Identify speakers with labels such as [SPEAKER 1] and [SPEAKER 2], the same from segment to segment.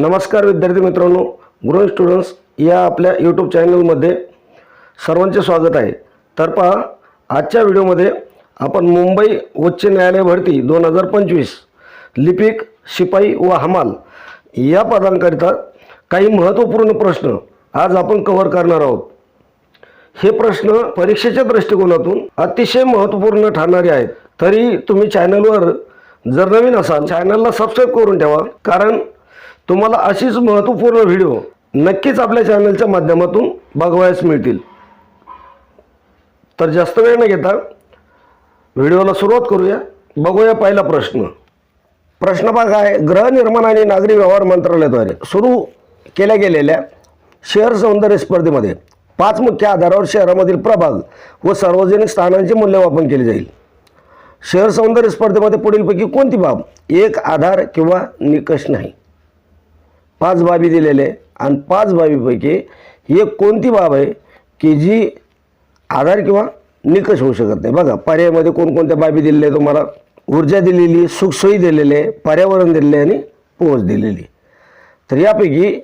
[SPEAKER 1] नमस्कार विद्यार्थी मित्रांनो गुरु स्टुडंट्स या आपल्या यूट्यूब चॅनलमध्ये सर्वांचे स्वागत आहे. तर पहा आजच्या व्हिडिओमध्ये आपण मुंबई उच्च न्यायालय भरती दोन हजार पंचवीस लिपिक शिपाई व हमाल या पदांकरिता काही महत्त्वपूर्ण प्रश्न आज आपण कव्हर करणार आहोत. हे प्रश्न परीक्षेच्या दृष्टिकोनातून अतिशय महत्त्वपूर्ण ठरणारे आहेत. तरी तुम्ही चॅनलवर जर नवीन असाल चॅनलला सबस्क्राईब करून ठेवा. कारण तुम्हाला अशीच महत्त्वपूर्ण व्हिडिओ नक्कीच आपल्या चॅनलच्या माध्यमातून बघवायस मिळतील. तर जास्त वेळ न घेता व्हिडिओला सुरुवात करूया. बघूया पहिला प्रश्न. प्रश्न भाग आहे गृहनिर्माण आणि नागरी व्यवहार मंत्रालयाद्वारे सुरू केल्या गेलेल्या शहर सौंदर्य स्पर्धेमध्ये पाच मुख्य आधारावर शहरामधील प्रभाग व सार्वजनिक स्थानांचे मूल्यमापन केले जाईल. शहर सौंदर्य स्पर्धेमध्ये पुढीलपैकी कोणती बाब? एक आधार किंवा निकष नाही. पाच बाबी दिलेल्या आहे. आणि पाच बाबीपैकी एक कोणती बाब आहे की जी आधार किंवा निकष होऊ शकत नाही? बघा पर्यायामध्ये कोणकोणत्या बाबी दिलेल्या आहे तुम्हाला? ऊर्जा दिलेली सुखसोयी दिलेली आहे पर्यावरण दिलेले आहे आणि पोहोच दिलेली. तर यापैकी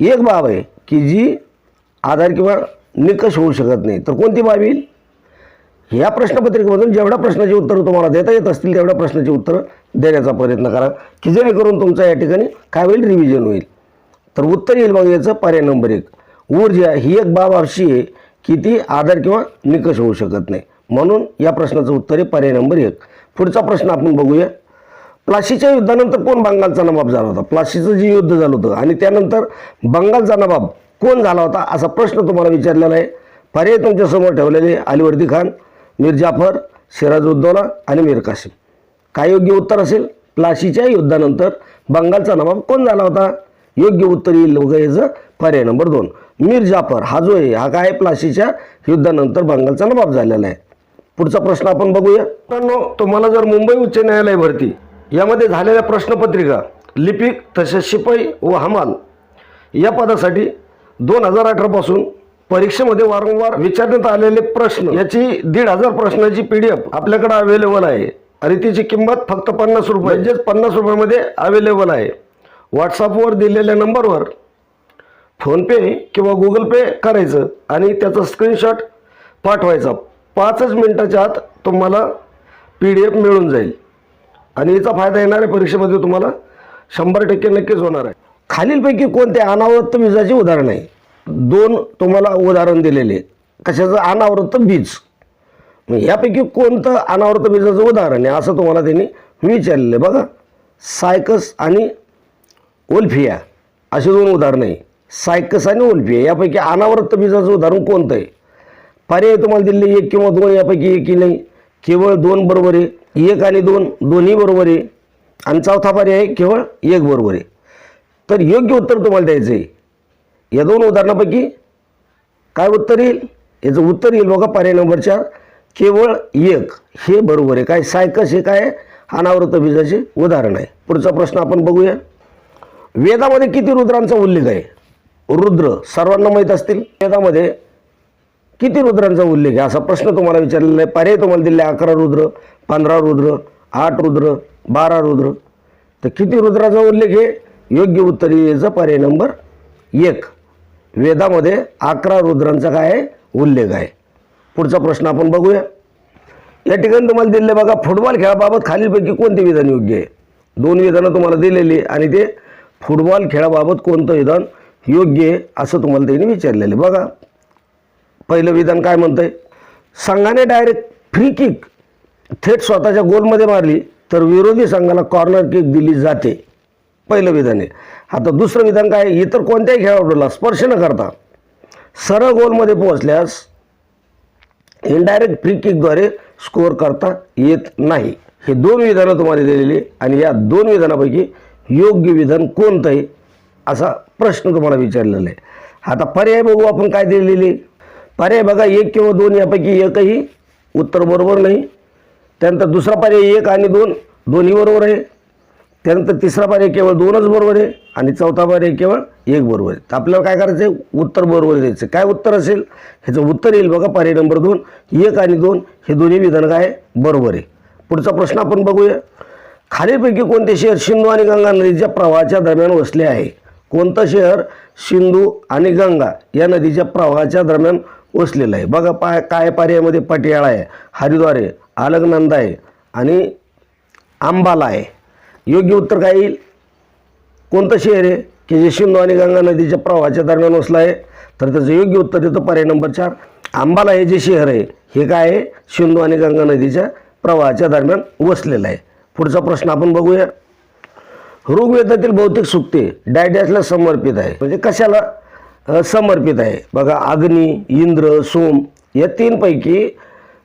[SPEAKER 1] एक बाब आहे की जी आधार किंवा निकष होऊ शकत नाही. तर कोणती बाब येईल? या प्रश्नपत्रिकेमधून जेवढ्या प्रश्नाची उत्तरं तुम्हाला देता येत असतील तेवढ्या प्रश्नाची उत्तरं देण्याचा प्रयत्न करा की जेणेकरून तुमचा या ठिकाणी काय होईल? रिव्हिजन होईल. तर उत्तर येईल मग याचं पर्याय नंबर एक. ऊर्जा ही एक बाब अशी आहे की ती आधार किंवा निकष होऊ शकत नाही. म्हणून या प्रश्नाचं उत्तर आहे पर्याय नंबर एक. पुढचा प्रश्न आपण बघूया. प्लाशीच्या युद्धानंतर कोण बंगालचा नवाब झाला होता? प्लाशीचं जे युद्ध झालं होतं आणि त्यानंतर बंगालचा नवाब कोण झाला होता असा प्रश्न तुम्हाला विचारलेला आहे. पर्याय तुमच्यासमोर ठेवलेले अलीवर्दी खान मीर जाफर सिराजुद्दौला आणि मीर कासिम. काय योग्य उत्तर असेल? प्लाशीच्या युद्धानंतर बंगालचा नवाब कोण झाला होता? योग्य उत्तर येईल बघा याचं पर्याय नंबर दोन. मीर जाफर हा जो आहे हा काय प्लाशीच्या युद्धानंतर बंगालचा नवाब झालेला आहे? पुढचा प्रश्न आपण बघूया. मित्रांनो तुम्हाला जर मुंबई उच्च न्यायालय भरती यामध्ये झालेल्या प्रश्नपत्रिका लिपिक तसेच शिपाई व हमाल या पदासाठी दोन हजार अठरापासून परीक्षेमध्ये वारंवार विचारण्यात आलेले प्रश्न याची दीड हजार प्रश्नाची पी डी एफ आपल्याकडे अवेलेबल आहे. आणि तिची किंमत फक्त पन्नास रुपये म्हणजेच पन्नास रुपयामध्ये अवेलेबल आहे. व्हॉट्सअपवर दिलेल्या नंबरवर फोनपे किंवा गुगल पे करायचं आणि त्याचा स्क्रीनशॉट पाठवायचा. पाचच मिनटाच्या आत तुम्हाला पी डी एफ मिळून जाईल. आणि याचा फायदा येणाऱ्या परीक्षेमध्ये तुम्हाला शंभर टक्के नक्कीच होणार आहे. खालीलपैकी कोणते अनावृत्त बीजाचे उदाहरण आहे? दोन तुम्हाला उदाहरण दिलेले कशाचं? अनावृत्त बीज. मग यापैकी कोणतं अनावृत्त बीजाचं उदाहरण आहे असं तुम्हाला त्यांनी विचारलेलं आहे. बघा सायकस आणि ओल्फिया अशी दोन उदाहरणं आहे सायकस आणि ओल्फिया यापैकी अनावृत्त बीजाचं उदाहरण कोणतं आहे? पर्याय तुम्हाला दिले एक किंवा दोन यापैकी एक की नाही. केवळ दोन बरोबर आहे. एक आणि दोन दोन्ही बरोबर आहे. आणि चौथा पर्याय केवळ एक बरोबर आहे. तर योग्य उत्तर तुम्हाला द्यायचं आहे. या दोन उदाहरणापैकी काय उत्तर येईल? याचं उत्तर येईल बघा पर्याय नंबरच्या. केवळ एक हे बरोबर आहे. काय सायकस हे काय? अनावृत बीजाचे उदाहरण आहे. पुढचा प्रश्न आपण बघूया. वेदामध्ये किती रुद्रांचा उल्लेख आहे? रुद्र सर्वांना माहीत असतील? वेदामध्ये किती रुद्रांचा उल्लेख आहे? असा प्रश्न तुम्हाला विचारलेला आहे. पर्याय तुम्हाला दिले अकरा रुद्र पंधरा रुद्र आठ रुद्र बारा रुद्र. तर किती रुद्राचा उल्लेख आहे? योग्य उत्तर याचा पर्याय नंबर एक. वेदामध्ये अकरा रुद्रांचा काय उल्लेख आहे. पुढचा प्रश्न आपण बघूया. या ठिकाणी तुम्हाला दिले बघा फुटबॉल खेळाबाबत खालीलपैकी कोणते विधान योग्य आहे? दोन विधानं तुम्हाला दिलेली आणि ते फुटबॉल खेळाबाबत कोणतं विधान योग्य आहे असं तुम्हाला त्यांनी विचारलेलं आहे. बघा पहिलं विधान काय म्हणतंय? संघाने डायरेक्ट फ्री किक थेट स्वतःच्या गोलमध्ये मारली तर विरोधी संघाला कॉर्नर किक दिली जाते. पहिलं विधान आहे. आता दुसरं विधान काय? आहे? इतर कोणत्याही खेळाडूला स्पर्श न करता. सरळ गोलमध्ये पोहोचल्यास इनडायरेक्ट फ्री किकद्वारे स्कोअर करता येत नाही. हे दोन विधानं तुम्हाला दिलेली आणि या दोन विधानापैकी योग्य विधान कोणतं आहे असा प्रश्न तुम्हाला विचारलेला आहे. आता पर्याय बघू आपण काय दिलेली पर्याय बघा एक किंवा दोन यापैकी एकही उत्तर बरोबर नाही. त्यानंतर दुसरा पर्याय एक आणि दोन दोन्ही बरोबर आहे. त्यानंतर तिसरा पर्याय केवळ दोनच बरोबर आहे आणि चौथा पर्याय केवळ एक बरोबर आहे. तर आपल्याला काय करायचं आहे उत्तर बरोबर द्यायचं. काय उत्तर असेल? ह्याचं उत्तर येईल बघा पर्याय नंबर दोन. एक आणि दोन हे दोन्ही विधान काय आहे? बरोबर आहे. पुढचा प्रश्न आपण बघूया. खालीलपैकी कोणते शहर सिंधू आणि गंगा नदीच्या प्रवाहाच्या दरम्यान वसले आहे? कोणतं शहर सिंधू आणि गंगा या नदीच्या प्रवाहाच्या दरम्यान वसलेलं आहे? बघा पाय काय पर्यायामध्ये पटियाळा आहे हरिद्वार आहे अलगनंदा आहे आणि आंबाला आहे. योग्य उत्तर काय येईल? कोणतं शहर आहे? की जे सिंधू आणि गंगा नदीच्या प्रवाहाच्या दरम्यान वसलं आहे? तर त्याचं योग्य उत्तर येतं पर्याय नंबर चार. आंबाला हे जे शहर आहे हे काय आहे? सिंधू आणि गंगा नदीच्या प्रवाहाच्या दरम्यान वसलेलं आहे. पुढचा प्रश्न आपण बघूया. ऋग्वेदातील बहुतेक सुक्ते डायडॅसला समर्पित आहे. म्हणजे कशाला? समर्पित आहे. बघा अग्नी इंद्र सोम या तीनपैकी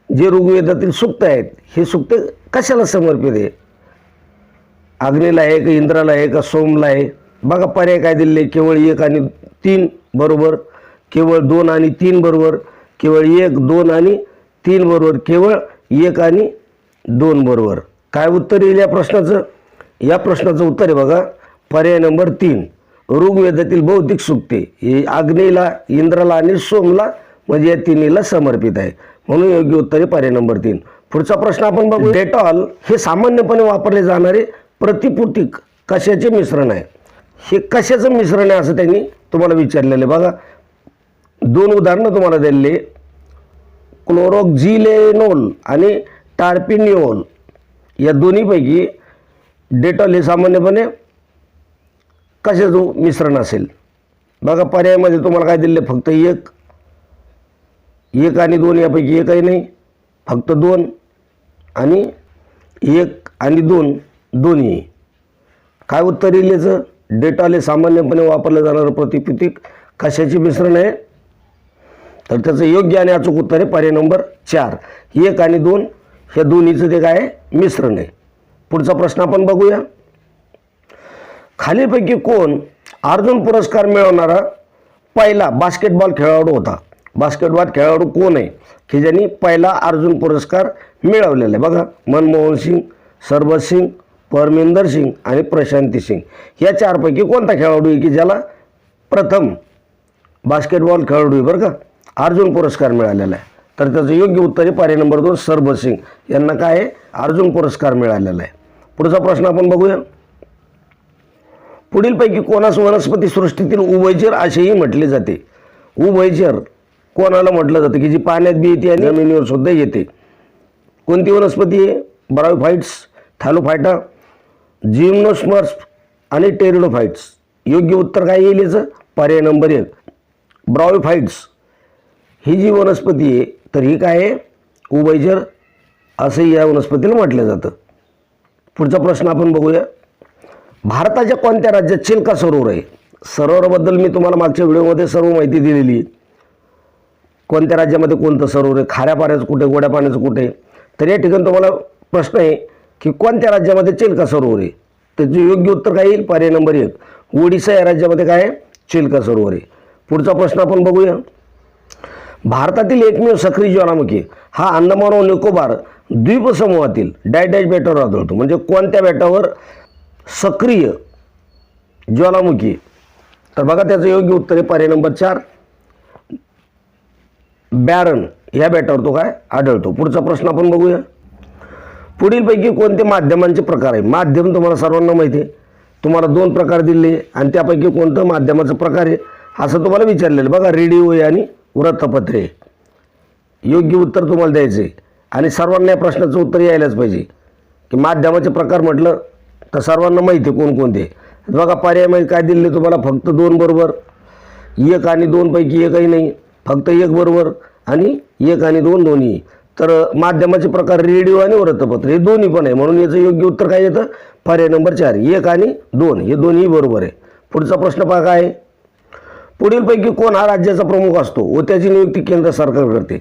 [SPEAKER 1] जे ऋग्वेदातील सुक्त आहेत हे सुक्त कशाला समर्पित आहे? अग्नीला आहे का इंद्राला आहे का सोमला आहे? बघा पर्याय काय दिले केवळ एक आणि तीन बरोबर केवळ दोन आणि तीन बरोबर केवळ एक दोन आणि तीन बरोबर केवळ एक आणि दोन बरोबर. काय उत्तर येईल या प्रश्नाचं? या प्रश्नाचं उत्तर आहे बघा पर्याय नंबर तीन. ऋग्वेदातील बौद्धिक सुक्ते. हे अग्नीला इंद्राला आणि सोमला म्हणजे या तिन्हीला समर्पित आहे. म्हणून योग्य उत्तर आहे पर्याय नंबर तीन. पुढचा प्रश्न आपण बघू डेटॉल हे सामान्यपणे वापरले जाणारे प्रतिपूर्तिक कशाचे मिश्रण आहे? हे कशाचं मिश्रण आहे असं त्यांनी तुम्हाला विचारलेलं आहे. बघा दोन उदाहरणं तुम्हाला दिलेली क्लोरोक्झिलेनोल आणि टार्पिनिओल. या दोन्हीपैकी डेटॉल हे सामान्यपणे कशाचं मिश्रण असेल? बघा पर्यायामध्ये तुम्हाला काय दिले फक्त एक. एक आणि दोन यापैकी एकही नाही. फक्त दोन आणि एक आणि दोन. दोन्ही. काय उत्तर येईल याचं? डेटाले सामान्यपणे वापरलं जाणारं प्रतिपितिक कशाचे मिश्रण आहे? तर त्याचं योग्य आणि अचूक उत्तर आहे पर्याय नंबर चार. एक आणि दोन ह्या दोन्हीचं ते काय मिश्रण आहे. पुढचा प्रश्न आपण बघूया. खालीपैकी कोण अर्जुन पुरस्कार मिळवणारा पहिला बास्केटबॉल खेळाडू होता? बास्केटबॉल खेळाडू कोण आहे? की ज्यांनी पहिला अर्जुन पुरस्कार मिळवलेला आहे? बघा मनमोहन सिंग सरबत सिंग परमिंदर सिंग आणि प्रशांती सिंग. या चारपैकी कोणता खेळाडू आहे की ज्याला प्रथम बास्केटबॉल खेळाडू आहे बरं का? अर्जुन पुरस्कार मिळालेला आहे. तर त्याचं योग्य उत्तर आहे पर्याय नंबर दोन सरबत सिंग. यांना काय आहे? अर्जुन पुरस्कार मिळालेला आहे. पुढचा प्रश्न आपण बघूया. पुढीलपैकी कोणास वनस्पती सृष्टीतील उभयचर असेही म्हटले जाते? उभयचर कोणाला म्हटलं जातं? की जी पाण्यात बी येते आणि जमिनीवर सुद्धा येते. कोणती वनस्पती आहे? ब्रायोफाईट्स थॅलोफायटा जिम्नोस्मर्स आणि टेरिडोफाईट्स योग्य उत्तर काय येईल याचं? पर्याय नंबर एक. ब्रायोफाईट्स ही जी वनस्पती आहे तर ही काय आहे? उभयचर असंही या वनस्पतीला म्हटलं जातं. पुढचा प्रश्न आपण बघूया. भारताच्या कोणत्या राज्यात चिल्का सरोवर आहे? सरोवराबद्दल मी तुम्हाला मागच्या व्हिडिओमध्ये सर्व माहिती दिलेली आहे. कोणत्या राज्यामध्ये कोणतं सरोवर आहे? खाऱ्या पाण्याचं कुठे गोड्या पाण्याचं कुठे? तर या ठिकाणी तुम्हाला प्रश्न आहे की कोणत्या राज्यामध्ये चिल्का सरोवर? आहे त्याचं योग्य उत्तर काय येईल? पर्याय नंबर एक. ओडिसा या राज्यामध्ये काय आहे? चिल्का सरोवर. आहे पुढचा प्रश्न आपण बघूया. भारतातील एकमेव सक्रिय ज्वालामुखी हा अंदमान व निकोबार द्वीपसमूहातील डॅश डॅश बेटावर आढळतो. म्हणजे कोणत्या बेटावर? सक्रिय ज्वालामुखी. तर बघा त्याचं योग्य उत्तर आहे पर्याय नंबर चार. बॅरन ह्या बेटावर तो काय? आढळतो. पुढचा प्रश्न आपण बघूया. पुढीलपैकी कोणते माध्यमांचे प्रकार आहे? माध्यम तुम्हाला सर्वांना माहिती आहे. तुम्हाला दोन प्रकार दिले आणि त्यापैकी कोणतं माध्यमाचा प्रकार आहे असं तुम्हाला विचारलेलं. बघा रेडिओ आहे आणि वृत्तपत्रे योग्य उत्तर तुम्हाला द्यायचं आहे आणि सर्वांना या प्रश्नाचं उत्तर यायलाच पाहिजे. की माध्यमाचे प्रकार म्हटलं तर सर्वांना माहिती आहे कोणकोणते बघा पर्यायमध्ये म्हणजे काय दिले तुम्हाला? फक्त दोन बरोबर. एक आणि दोनपैकी एकही नाही. फक्त एक बरोबर आणि एक आणि दोन दोन्ही. तर माध्यमाचे प्रकार रेडिओ आणि वृत्तपत्र हे दोन्ही पण आहे. म्हणून याचं योग्य उत्तर काय येतं? पर्याय नंबर चार एक आणि दोन हे दोन्ही बरोबर आहे. पुढचा प्रश्न पहा काय? आहे पुढीलपैकी कोण हा राज्याचा प्रमुख असतो व त्याची नियुक्ती केंद्र सरकार करते?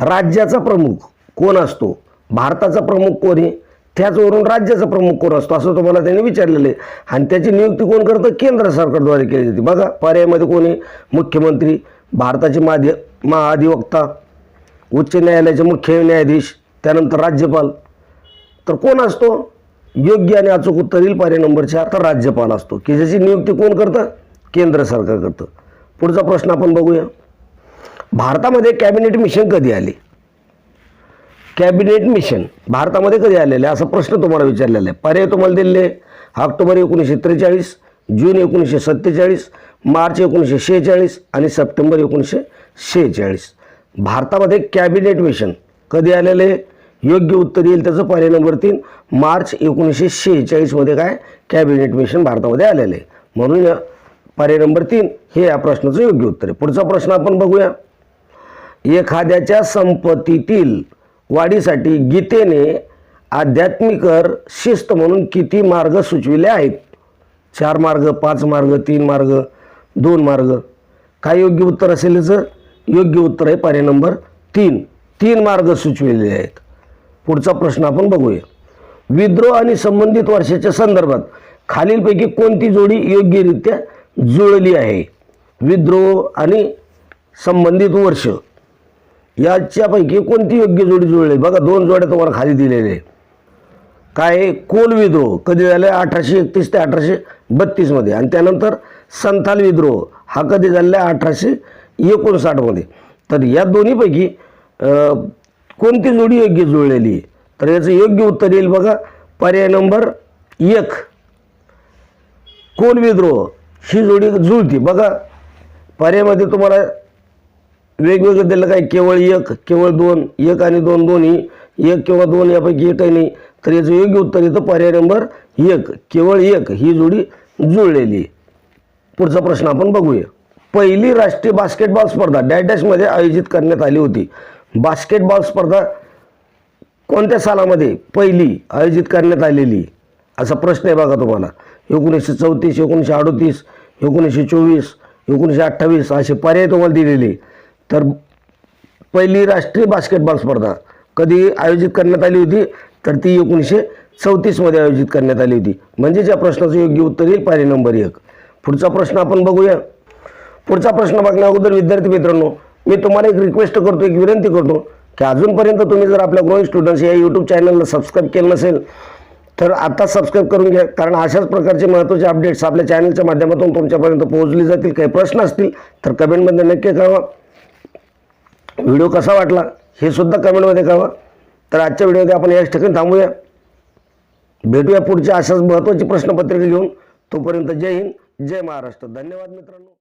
[SPEAKER 1] राज्याचा प्रमुख कोण असतो? भारताचा प्रमुख कोण आहे? त्याचवरून राज्याचा प्रमुख कोण असतो? असं तुम्हाला त्यांनी विचारलेलं आहे. आणि त्याची नियुक्ती कोण करतं? केंद्र सरकारद्वारे केली जाते. बघा पर्यायामध्ये कोण आहे? मुख्यमंत्री भारताचे माध्य महाधिवक्ता उच्च न्यायालयाचे मुख्य न्यायाधीश त्यानंतर राज्यपाल. तर कोण असतो? योग्य आणि अचूक उत्तर येईल पर्याय नंबर चार तर राज्यपाल असतो. की ज्याची नियुक्ती कोण करतं? केंद्र सरकार करतं. पुढचा प्रश्न आपण बघूया. भारतामध्ये कॅबिनेट मिशन कधी आले? कॅबिनेट मिशन भारतामध्ये कधी आलेले? आहे? असा प्रश्न तुम्हाला विचारलेला आहे. पर्याय तुम्हाला दिलेले आहे. ऑक्टोबर एकोणीसशे त्रेचाळीस जून एकोणीसशे सत्तेचाळीस मार्च एकोणीसशे शेहेचाळीस आणि सप्टेंबर एकोणीसशे शेहेचाळीस. भारतामध्ये कॅबिनेट मिशन. कधी आलेले आहे? योग्य उत्तर येईल त्याचं पर्याय नंबर तीन. मार्च एकोणीसशे शेहेचाळीसमध्ये काय? कॅबिनेट मिशन भारतामध्ये आलेलं आहे. म्हणून पर्याय नंबर तीन हे या प्रश्नाचं योग्य उत्तर आहे. पुढचा प्रश्न आपण बघूया. एखाद्याच्या संपत्तीतील वाढीसाठी गीतेने आध्यात्मिकर शिस्त म्हणून किती मार्ग सुचविले आहेत? चार मार्ग पाच मार्ग तीन मार्ग दोन मार्ग. काय योग्य उत्तर असेल याचं? योग्य उत्तर आहे. पर्याय नंबर तीन. तीन मार्ग सुचविलेले आहेत. पुढचा प्रश्न आपण बघूया. विद्रोह आणि संबंधित वर्षाच्या संदर्भात खालीलपैकी कोणती जोडी योग्यरित्या जुळली आहे? विद्रोह आणि संबंधित वर्ष. याच्यापैकी कोणती योग्य जोडी जुळली? बघा दोन जोड्या तुम्हाला खाली दिलेले काय आहे? कोल विद्रोह? कधी झाला अठराशे एकतीस ते अठराशे बत्तीसमध्ये आणि त्यानंतर संथाल विद्रोह. हा कधी झालेला आहे? अठराशे एकोणसाठमध्ये तर या दोन्हीपैकी कोणती जोडी योग्य जुळलेली आहे? तर याचं योग्य उत्तर येईल बघा. पर्याय नंबर एक. कोण विद्रोह? ही जोडी जुळती. बघा. पर्यायामध्ये तुम्हाला वेगवेगळं दिलं काय? केवळ एक केवळ दोन एक आणि दोन दोन्ही एक किंवा दोन यापैकी एकही नाही. तर याचं योग्य उत्तर येतं पर्याय नंबर एक. केवळ एक ही जोडी जुळलेली आहे. पुढचा प्रश्न आपण बघूया. पहिली राष्ट्रीय बास्केटबॉल स्पर्धा डॅडॅशमध्ये आयोजित करण्यात आली होती. बास्केटबॉल स्पर्धा कोणत्या सालामध्ये पहिली आयोजित करण्यात आलेली? असा प्रश्न आहे बघा तुम्हाला. एकोणीसशे चौतीस एकोणीसशे अडोतीस एकोणीसशे चोवीस एकोणीसशे अठ्ठावीस असे पर्याय तुम्हाला दिलेले. तर पहिली राष्ट्रीय बास्केटबॉल स्पर्धा कधी आयोजित करण्यात आली होती? तर ती एकोणीसशे चौतीसमध्ये आयोजित करण्यात आली होती. म्हणजेच या प्रश्नाचं योग्य उत्तर येईल पर्याय नंबर एक. पुढचा प्रश्न आपण बघूया. पुढचा प्रश्न बघण्या अगोदर विद्यार्थी मित्रांनो मी तुम्हाला एक रिक्वेस्ट करतो एक विनंती करतो की अजूनपर्यंत तुम्ही जर आपल्या ग्रोईंग स्टुडंट्स या यूट्यूब चॅनलला सबस्क्राईब केलं नसेल तर आता सबस्क्राईब करून घ्या कारण अशाच प्रकारचे महत्त्वाचे अपडेट्स आपल्या चॅनलच्या माध्यमातून तुमच्यापर्यंत पोहोचले जातील काही प्रश्न असतील तर कमेंटमध्ये नक्की कळवा. व्हिडिओ कसा वाटला हे सुद्धा कमेंटमध्ये कळवा. तर आजच्या व्हिडिओमध्ये आपण याच ठिकाणी थांबूया. भेटूया पुढच्या अशाच महत्त्वाची प्रश्नपत्रिका घेऊन. तोपर्यंत जय हिंद जय महाराष्ट्र. धन्यवाद मित्रांनो.